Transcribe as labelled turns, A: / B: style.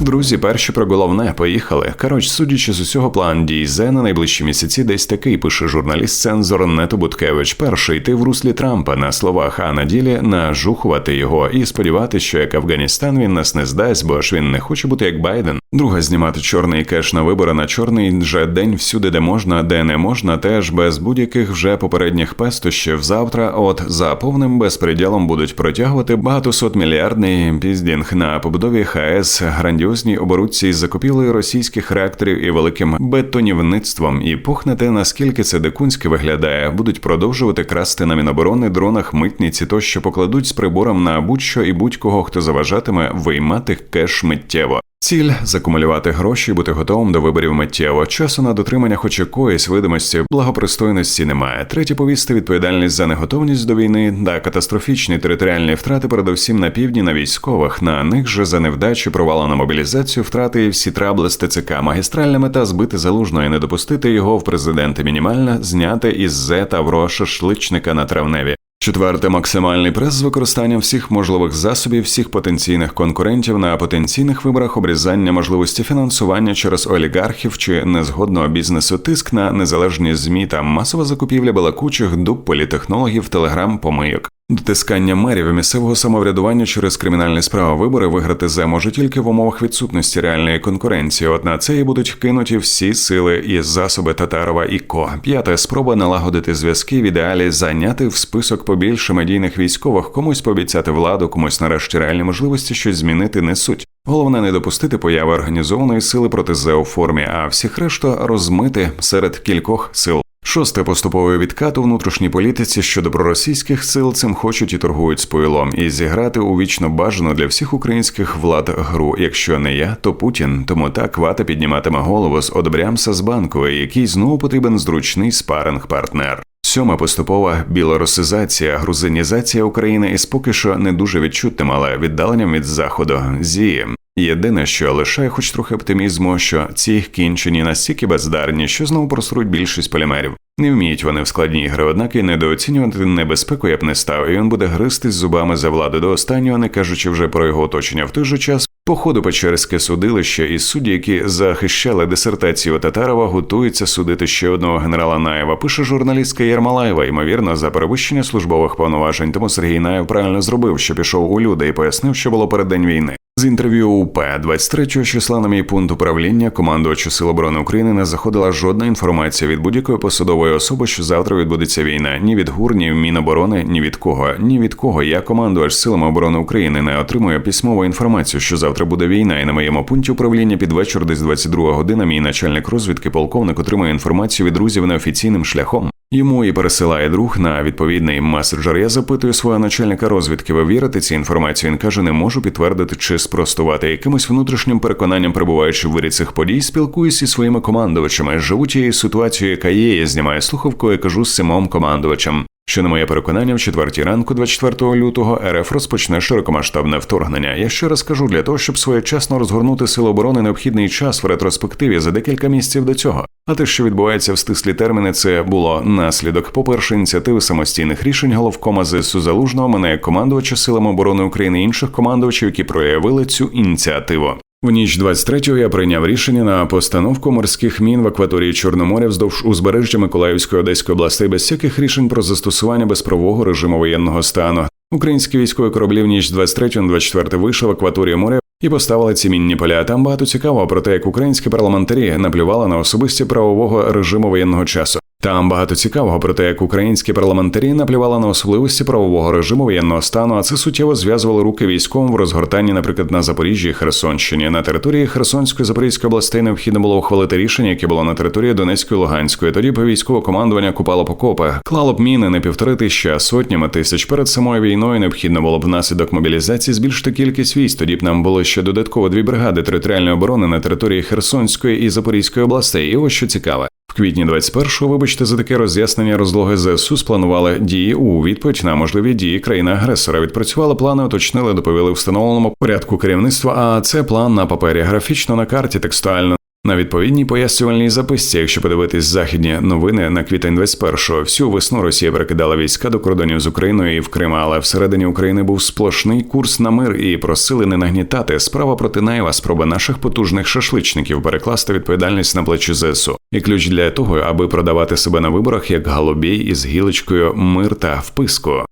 A: Друзі, перші про головне поїхали. Коротше, судячи з усього, план дій Зе на найближчі місяці десь такий пише журналіст цензор Нето Буткевич. Перший йти в руслі Трампа на словах, а на ділі нажухувати його і сподіватися, що як Афганістан він нас не здасть, бо ж він не хоче бути як Байден. Друга знімати чорний кеш на вибори на чорний вже день всюди, де можна, де не можна, теж без будь-яких вже попередніх пестощів. Завтра, от за повним безпреділом будуть протягувати багатосотмільярдний піздінг на побудові ХАЕС, грандіозній оборудці із закупілою російських реакторів і великим бетонівництвом. І пухне те, наскільки це дикунське виглядає, будуть продовжувати красти на міноборони, дронах, митниці, тощо покладуть з прибором на будь-що і будь-кого, хто заважатиме виймати кеш миттєво. Ціль закумулювати гроші, бути готовим до виборів миттєво. Часу на дотримання, хоч якоїсь видимості, благопристойності немає. Третє повісти відповідальність за неготовність до війни та катастрофічні територіальні втрати, передусім на півдні на військових. На них же за невдачу, провала на мобілізацію, втрати і всі трабли з ТЦК. Магістральна мета збити залужно і не допустити його в президенти. Мінімальна зняти із Зе Тавро шашличника на травневі. Четверте максимальний прес з використанням всіх можливих засобів, всіх потенційних конкурентів на потенційних виборах, обрізання можливості фінансування через олігархів чи незгодного бізнесу, тиск на незалежні змі та масова закупівля балакучих дуб політехнологів, телеграм, помийок. Дотискання мерів місцевого самоврядування через кримінальні справи вибори виграти за може тільки в умовах відсутності реальної конкуренції. От на це і будуть вкинуті всі сили і засоби Татарова і Ко. П'ята спроба налагодити зв'язки в ідеалі зайняти в список побільше медійних військових, комусь пообіцяти владу, комусь нарешті реальні можливості щось змінити не суть. Головне не допустити появи організованої сили проти ЗЕ у формі, а всіх решту розмити серед кількох сил. Шосте поступовий відкат у внутрішній політиці щодо проросійських сил цим хочуть і торгують з пойлом, і зіграти у вічно бажану для всіх українських влад гру. Якщо не я, то Путін. Тому так вата підніматиме голову з одбрямса з банкової, який знову потрібен зручний спаринг партнер. Сьома поступова білорусизація, грузинізація України із поки що не дуже відчутним, але віддаленням від заходу зі. Єдине, що лишає хоч трохи оптимізму, що ці кінчені настільки бездарні, що знову просруть більшість полімерів. Не вміють вони в складні ігри, однак і недооцінювати небезпеку я б не став, і він буде гристись зубами за владу до останнього, не кажучи вже про його оточення. В той же час по ходу Печерське судилище і судді, які захищали дисертацію Татарова, готуються судити ще одного генерала Наєва. Пише журналістка Єрмалаєва, ймовірно, за перевищення службових повноважень. Тому Сергій Наєв правильно зробив, що пішов у люди і пояснив, що було перед день війни. З інтерв'ю УП 23 числа на мій пункт управління командувача Сил оборони України не заходила жодна інформація від будь-якої посадової особи, що завтра відбудеться війна. Ні від ГУР, ні в Міноборони, ні від кого. Ні від кого я, командувач силами оборони України, не отримую письмову інформацію, що завтра буде війна. І на моєму пункті управління під вечір, десь 22 година, мій начальник розвідки, полковник отримує інформацію від друзів неофіційним шляхом. Йому і пересилає друг на відповідний меседжер. Я запитую свого начальника розвідки. Ви вірите цій інформації? Він каже, не можу підтвердити чи спростувати якимось внутрішнім переконанням, перебуваючи в вирі цих подій, спілкуюся зі своїми командувачами. Живу тією ситуацією, яка є. Я знімаю слухавку і кажу з самим командувачем. Що на моє переконання, в четвертій ранку, 24 лютого, РФ розпочне широкомасштабне вторгнення. Я ще раз кажу, для того, щоб своєчасно розгорнути сили оборони, необхідний час в ретроспективі за декілька місяців до цього. А те, що відбувається в стислі терміни, це було наслідок. По перше, ініціативи самостійних рішень головкома ЗСУ Залужного мене як командувача силами оборони України і інших командувачів, які проявили цю ініціативу. В ніч 23-го я прийняв рішення на постановку морських мін в акваторії Чорноморя вздовж узбережжя Миколаївської Одеської областей без всяких рішень про застосування безправого режиму воєнного стану. Українські військові кораблі в ніч 23 на 24 вийшов в акваторію моря і поставили ці мінні поля. Там багато цікавого про те, як українські парламентарі наплювали на особисті правового режиму воєнного часу. Там багато цікавого про те, як українські парламентарі наплювали на особливості правового режиму воєнного стану, а це суттєво зв'язувало руки військовим в розгортанні, наприклад, на Запоріжжі і Херсонщині. На території Херсонської Запорізької областей необхідно було ухвалити рішення, яке було на території Донецької Луганської. Тоді б військове командування купало покопи, клало б міни не півтори тисячі, а сотнями тисяч. Перед самою війною необхідно було б внаслідок мобілізації збільшити кількість військ. Тоді б нам було ще додатково дві бригади територіальної оборони на території Херсонської і Запорізької областей. І ось що цікаве. В квітні 21-го, вибачте, за таке роз'яснення розлоги ЗСУ спланували дії у відповідь на можливі дії країни-агресора. Відпрацювали плани, уточнили, доповіли встановленому порядку керівництва. А це план на папері, графічно на карті, текстуально. На відповідній пояснювальній записці, якщо подивитись західні новини на квітень 21-го, всю весну Росія перекидала війська до кордонів з Україною і в Крим, але всередині України був сплошний курс на мир і просили не нагнітати. Справа проти Наєва, спроба наших потужних шашличників перекласти відповідальність на плечі ЗСУ. І ключ для того, аби продавати себе на виборах як голубій із гілочкою мир та вписку.